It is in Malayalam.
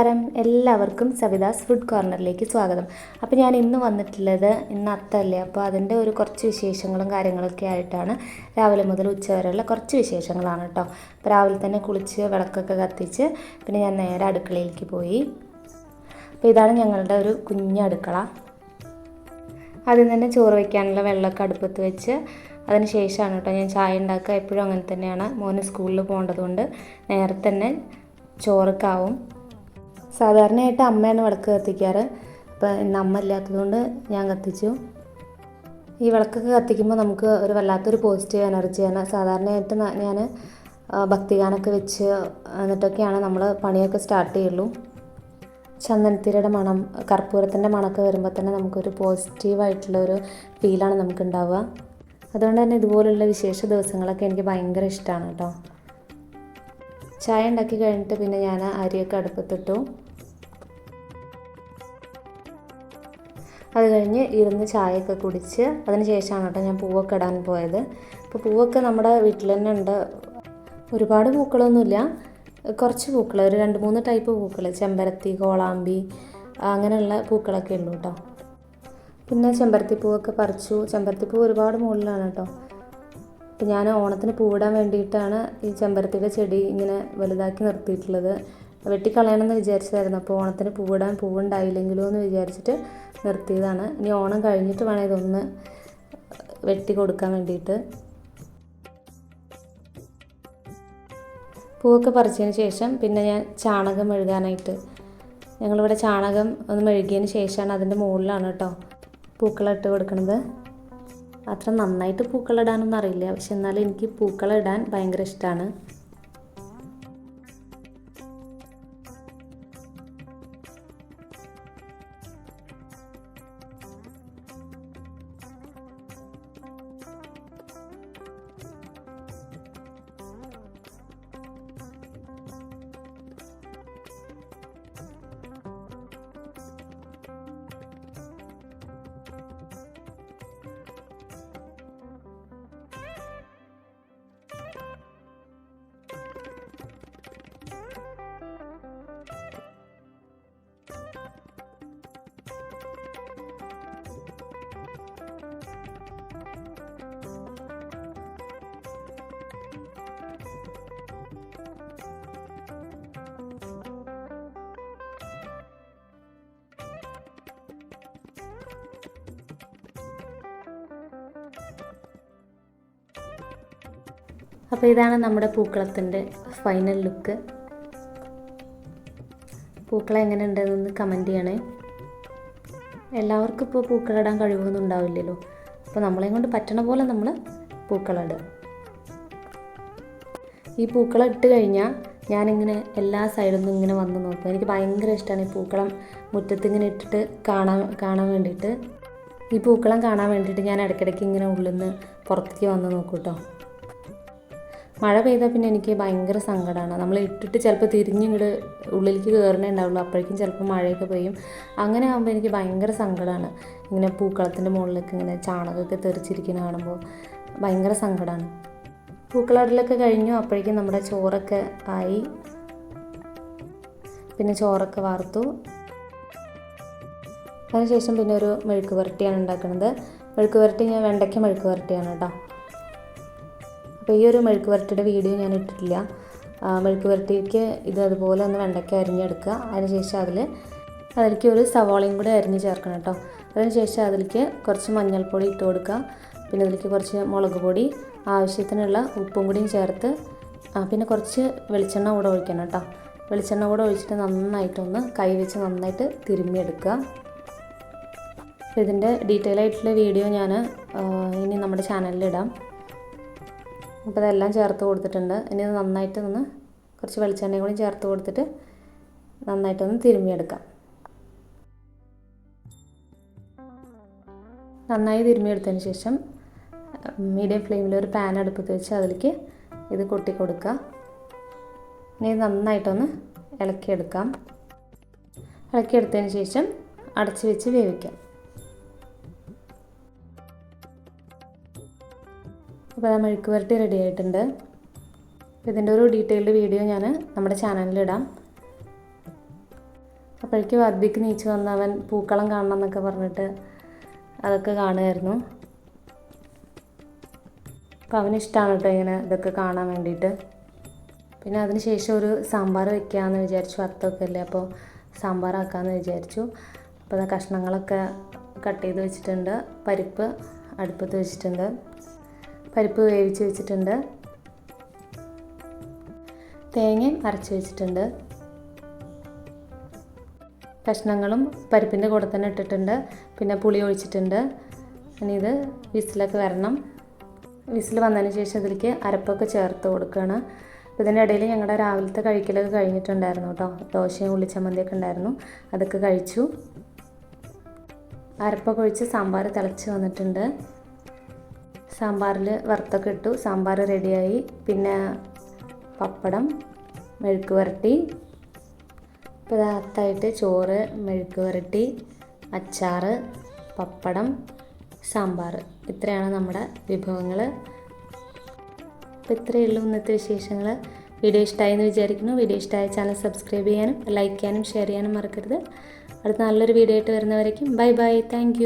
നമസ്കാരം. എല്ലാവർക്കും സവിതാസ് ഫുഡ് കോർണറിലേക്ക് സ്വാഗതം. അപ്പോൾ ഞാൻ ഇന്ന് വന്നിട്ടുള്ളത് ഇന്ന് അത്തല്ലേ? അപ്പോൾ അതിന്റെ ഒരു കുറച്ച് വിശേഷങ്ങളും കാര്യങ്ങളൊക്കെ ആയിട്ടാണ് രാവിലെ മുതൽ ഉച്ച വരെയുള്ള കുറച്ച് വിശേഷങ്ങളാണ് കേട്ടോ അപ്പോൾ രാവിലെ തന്നെ കുളിച്ച് വിളക്കൊക്കെ കത്തിച്ച് പിന്നെ ഞാൻ നേരെ അടുക്കളയിലേക്ക് പോയി. അപ്പോൾ ഇതാണ് ഞങ്ങളുടെ ഒരു കുഞ്ഞ് അടുക്കള. ആദ്യം തന്നെ ചോറ് വയ്ക്കാനുള്ള വെള്ളമൊക്കെ അടുപ്പത്ത് വെച്ച് അതിന് ശേഷമാണ് കേട്ടോ ഞാൻ ചായ ഉണ്ടാക്കുക. എപ്പോഴും അങ്ങനെ തന്നെയാണ്. മോന് സ്കൂളിൽ പോകേണ്ടതുകൊണ്ട് നേരത്തെ തന്നെ ചോറൊക്കെ ആവും. സാധാരണയായിട്ട് അമ്മയാണ് വിളക്ക് കത്തിക്കാറ്. അപ്പോൾ ഇന്ന് അമ്മ ഇല്ലാത്തതുകൊണ്ട് ഞാൻ കത്തിച്ചു. ഈ വിളക്കൊക്കെ കത്തിക്കുമ്പോൾ നമുക്ക് ഒരു വല്ലാത്തൊരു പോസിറ്റീവ് എനർജിയാണ് സാധാരണയായിട്ട് ഞാൻ ഭക്തിഗാനൊക്കെ വെച്ച് എന്നിട്ടൊക്കെയാണ് നമ്മൾ പണിയൊക്കെ സ്റ്റാർട്ട് ചെയ്യുള്ളൂ. ചന്ദനത്തിരയുടെ മണം കർപ്പൂരത്തിന്റെ മണമൊക്കെ വരുമ്പോൾ തന്നെ നമുക്കൊരു പോസിറ്റീവായിട്ടുള്ള ഒരു ഫീലാണ് നമുക്ക് ഉണ്ടാവുക അതുകൊണ്ട് തന്നെ ഇതുപോലുള്ള വിശേഷ ദിവസങ്ങളൊക്കെ എനിക്ക് ഭയങ്കര ഇഷ്ടമാണ് കേട്ടോ. ചായ ഉണ്ടാക്കി കഴിഞ്ഞിട്ട് പിന്നെ ഞാൻ അരിയൊക്കെ അടുപ്പത്തിട്ടു. അത് കഴിഞ്ഞ് ഇരുന്ന് ചായയൊക്കെ കുടിച്ച് അതിന് ശേഷമാണ് കേട്ടോ ഞാൻ പൂവൊക്കെ ഇടാൻ പോയത്. അപ്പോൾ പൂവൊക്കെ നമ്മുടെ വീട്ടിൽ തന്നെ ഉണ്ട്. ഒരുപാട് പൂക്കളൊന്നുമില്ല. കുറച്ച് പൂക്കൾ ഒരു രണ്ട് മൂന്ന് ടൈപ്പ് പൂക്കൾ ചെമ്പരത്തി കോളാമ്പി അങ്ങനെയുള്ള പൂക്കളൊക്കെ ഉള്ളൂ കേട്ടോ. പിന്നെ ചെമ്പരത്തി പൂവൊക്കെ പറിച്ചു. ചെമ്പരത്തി പൂ ഒരുപാട് മുകളിലാണ് കേട്ടോ. അപ്പം ഞാൻ ഓണത്തിന് പൂവിടാൻ വേണ്ടിയിട്ടാണ് ഈ ചെമ്പരത്തിയുടെ ചെടി ഇങ്ങനെ വലുതാക്കി നിർത്തിയിട്ടുള്ളത്. വെട്ടിക്കളയണമെന്ന് വിചാരിച്ചതായിരുന്നു. അപ്പോൾ ഓണത്തിന് പൂവിടാൻ പൂവുണ്ടായില്ലെങ്കിലോ എന്ന് വിചാരിച്ചിട്ട് നിർത്തിയതാണ്. ഇനി ഓണം കഴിഞ്ഞിട്ട് വേണം ഇതൊന്ന് വെട്ടി കൊടുക്കാൻ വേണ്ടിയിട്ട്. പൂവൊക്കെ പറിച്ചതിന് ശേഷം പിന്നെ ഞാൻ ചാണകം മെഴുകാനായിട്ട് ഞങ്ങളിവിടെ ചാണകം ഒന്ന് മെഴുകിയതിന് ശേഷമാണ് അതിന്റെ മുകളിലാണ് കേട്ടോ പൂക്കളിട്ട് കൊടുക്കുന്നത് അത്ര നന്നായിട്ട് പൂക്കളിടാനൊന്നും അറിയില്ല. പക്ഷെ എന്നാലും എനിക്ക് പൂക്കളിടാൻ ഭയങ്കര ഇഷ്ടമാണ് അപ്പോൾ ഇതാണ് നമ്മുടെ പൂക്കളത്തിന്റെ ഫൈനൽ ലുക്ക് പൂക്കളം എങ്ങനെ ഉണ്ടെന്നൊന്ന് കമന്റ് ചെയ്യണേ. എല്ലാവർക്കും ഇപ്പോൾ പൂക്കളിടാൻ കഴിവൊന്നും ഉണ്ടാവില്ലല്ലോ. അപ്പോൾ നമ്മളെ കൊണ്ട് പറ്റണ പോലെ നമ്മൾ പൂക്കളിടുക. ഈ പൂക്കളം ഇട്ട് കഴിഞ്ഞാൽ ഞാനിങ്ങനെ എല്ലാ സൈഡിൽ നിന്നും ഇങ്ങനെ വന്ന് നോക്കും. എനിക്ക് ഭയങ്കര ഇഷ്ടമാണ് ഈ പൂക്കളം മുറ്റത്ത് ഇങ്ങനെ ഇട്ടിട്ട് കാണാൻ കാണാൻ വേണ്ടിയിട്ട്. ഈ പൂക്കളം കാണാൻ വേണ്ടിയിട്ട് ഞാൻ ഇടയ്ക്കിടയ്ക്ക് ഇങ്ങനെ ഉള്ളിൽ നിന്ന് പുറത്തേക്ക് വന്ന് നോക്കും കേട്ടോ മഴ പെയ്താൽ പിന്നെ എനിക്ക് ഭയങ്കര സങ്കടമാണ് നമ്മൾ ഇട്ടിട്ട് ചിലപ്പോൾ തിരിഞ്ഞിങ്ങോട് ഉള്ളിലേക്ക് കയറണേ ഉണ്ടാവുള്ളൂ. അപ്പോഴേക്കും ചിലപ്പോൾ മഴയൊക്കെ പെയ്യും. അങ്ങനെ ആകുമ്പോൾ എനിക്ക് ഭയങ്കര സങ്കടമാണ് ഇങ്ങനെ പൂക്കളത്തിന്റെ മുകളിലേക്ക് ഇങ്ങനെ ചാണകമൊക്കെ തെറിച്ചിരിക്കുന്ന കാണുമ്പോൾ ഭയങ്കര സങ്കടമാണ് പൂക്കളടലൊക്കെ കഴിഞ്ഞു. അപ്പോഴേക്കും നമ്മുടെ ചോറൊക്കെ ആയി. പിന്നെ ചോറൊക്കെ വാർത്തു. അതിനുശേഷം പിന്നെ ഒരു മെഴുക്ക് പുരട്ടിയാണ് ഉണ്ടാക്കുന്നത് മെഴുക്ക് പുരട്ടി ഞാൻ വെണ്ടയ്ക്ക മെഴുക്ക് പുരട്ടിയാണ് കേട്ടോ. അപ്പോൾ ഈ ഒരു മെഴുക്ക് വീഡിയോ ഞാൻ ഇട്ടിട്ടില്ല. മെഴുക്ക് പുരട്ടിക്ക് ഇത് അതുപോലെ ഒന്ന് വെണ്ടയ്ക്ക അരിഞ്ഞെടുക്കുക. അതിനുശേഷം അതിൽ അതിലേക്ക് ഒരു സവാളയും കൂടി അരിഞ്ഞ് ചേർക്കണം കേട്ടോ. അതിനുശേഷം അതിലേക്ക് കുറച്ച് മഞ്ഞൾപ്പൊടി ഇട്ട് കൊടുക്കുക. പിന്നെ അതിലേക്ക് കുറച്ച് മുളക് പൊടി ആവശ്യത്തിനുള്ള ഉപ്പും കൂടിയും ചേർത്ത് പിന്നെ കുറച്ച് വെളിച്ചെണ്ണ കൂടെ ഒഴിക്കണം കേട്ടോ. വെളിച്ചെണ്ണ കൂടെ ഒഴിച്ചിട്ട് നന്നായിട്ടൊന്ന് കൈ വെച്ച് നന്നായിട്ട് തിരുമ്മിയെടുക്കുക. അപ്പോൾ ഇതിന്റെ ഡീറ്റെയിൽ ആയിട്ടുള്ള വീഡിയോ ഞാൻ ഇനി നമ്മുടെ ചാനലിൽ ഇടാം. അപ്പോൾ ഇതെല്ലാം ചേർത്ത് കൊടുത്തിട്ടുണ്ട്. ഇനി നന്നായിട്ട് ഒന്ന് കുറച്ച് വെളിച്ചെണ്ണയും കൂടി ചേർത്ത് കൊടുത്തിട്ട് നന്നായിട്ടൊന്ന് തിരുമ്മിയെടുക്കാം. നന്നായി തിരുമ്മിയെടുത്തതിന് ശേഷം മീഡിയം ഫ്ലെയിമിൽ ഒരു പാൻ അടുപ്പത്ത് വെച്ച് അതിലേക്ക് ഇത് കൊട്ടി കൊടുക്കുക. ഇനി നന്നായിട്ടൊന്ന് ഇളക്കിയെടുക്കാം. ഇളക്കിയെടുത്തതിന് ശേഷം അടച്ച് വെച്ച് വേവിക്കാം. അപ്പോൾ മെഴുക്ക് വരട്ടി റെഡി ആയിട്ടുണ്ട്. ഇതിന്റെ ഒരു ഡീറ്റെയിൽഡ് വീഡിയോ ഞാൻ നമ്മുടെ ചാനലിലിടാം അപ്പോഴേക്കും വർദ്ധിക്ക് നീച്ചു വന്ന് അവൻ പൂക്കളം കാണണം എന്നൊക്കെ പറഞ്ഞിട്ട് അതൊക്കെ കാണുമായിരുന്നു. അപ്പോൾ അവന് ഇഷ്ടമാണ് കേട്ടോ ഇങ്ങനെ ഇതൊക്കെ കാണാൻ വേണ്ടിയിട്ട്. പിന്നെ അതിന് ശേഷം ഒരു സാമ്പാർ വെക്കാമെന്ന് വിചാരിച്ചു അത്തൊക്കെ അല്ലേ? അപ്പോൾ സാമ്പാറാക്കാമെന്ന് വിചാരിച്ചു. അപ്പോൾ അത് കഷ്ണങ്ങളൊക്കെ കട്ട് ചെയ്ത് വെച്ചിട്ടുണ്ട്. പരിപ്പ് അടുപ്പത്ത് വെച്ചിട്ടുണ്ട്. പരിപ്പ് വേവിച്ച് വെച്ചിട്ടുണ്ട്. തേങ്ങയും അരച്ച് വെച്ചിട്ടുണ്ട്. കഷ്ണങ്ങളും പരിപ്പിന്റെ കൂടെ തന്നെ ഇട്ടിട്ടുണ്ട്. പിന്നെ പുളി ഒഴിച്ചിട്ടുണ്ട്. ഇനി ഇത് വിസിലൊക്കെ വരണം. വിസിൽ വന്നതിന് ശേഷം ഇതിലേക്ക് അരപ്പൊക്കെ ചേർത്ത് കൊടുക്കുകയാണ്. അപ്പോൾ ഇതിന്റെ ഇടയിൽ ഞങ്ങളുടെ രാവിലത്തെ കഴിക്കലൊക്കെ കഴിഞ്ഞിട്ടുണ്ടായിരുന്നു കേട്ടോ. ദോശയും ഉള്ളിച്ചമ്മന്തിയൊക്കെ ഉണ്ടായിരുന്നു. അതൊക്കെ കഴിച്ചു. അരപ്പൊക്കെ ഒഴിച്ച് സാമ്പാർ തിളച്ച് വന്നിട്ടുണ്ട്. സാമ്പാറിൽ വറുത്തൊക്കെ ഇട്ടു. സാമ്പാർ റെഡിയായി. പിന്നെ പപ്പടം മെഴുക്ക് വരട്ടി. ഇപ്പോൾ ചോറ് മെഴുക്ക് വരട്ടി അച്ചാറ് പപ്പടം സാമ്പാർ ഇത്രയാണ് നമ്മുടെ വിഭവങ്ങൾ അപ്പോൾ ഇത്രയേ ഉള്ളൂ ഇന്നത്തെ വിശേഷങ്ങൾ വീഡിയോ ഇഷ്ടമായി എന്ന് വിചാരിക്കുന്നു. വീഡിയോ ഇഷ്ടമായ ചാനൽ സബ്സ്ക്രൈബ് ചെയ്യാനും ലൈക്ക് ചെയ്യാനും ഷെയർ ചെയ്യാനും മറക്കരുത്. അടുത്ത നല്ലൊരു വീഡിയോ ആയിട്ട് വരുന്നവരേക്കും ബൈ ബൈ. താങ്ക്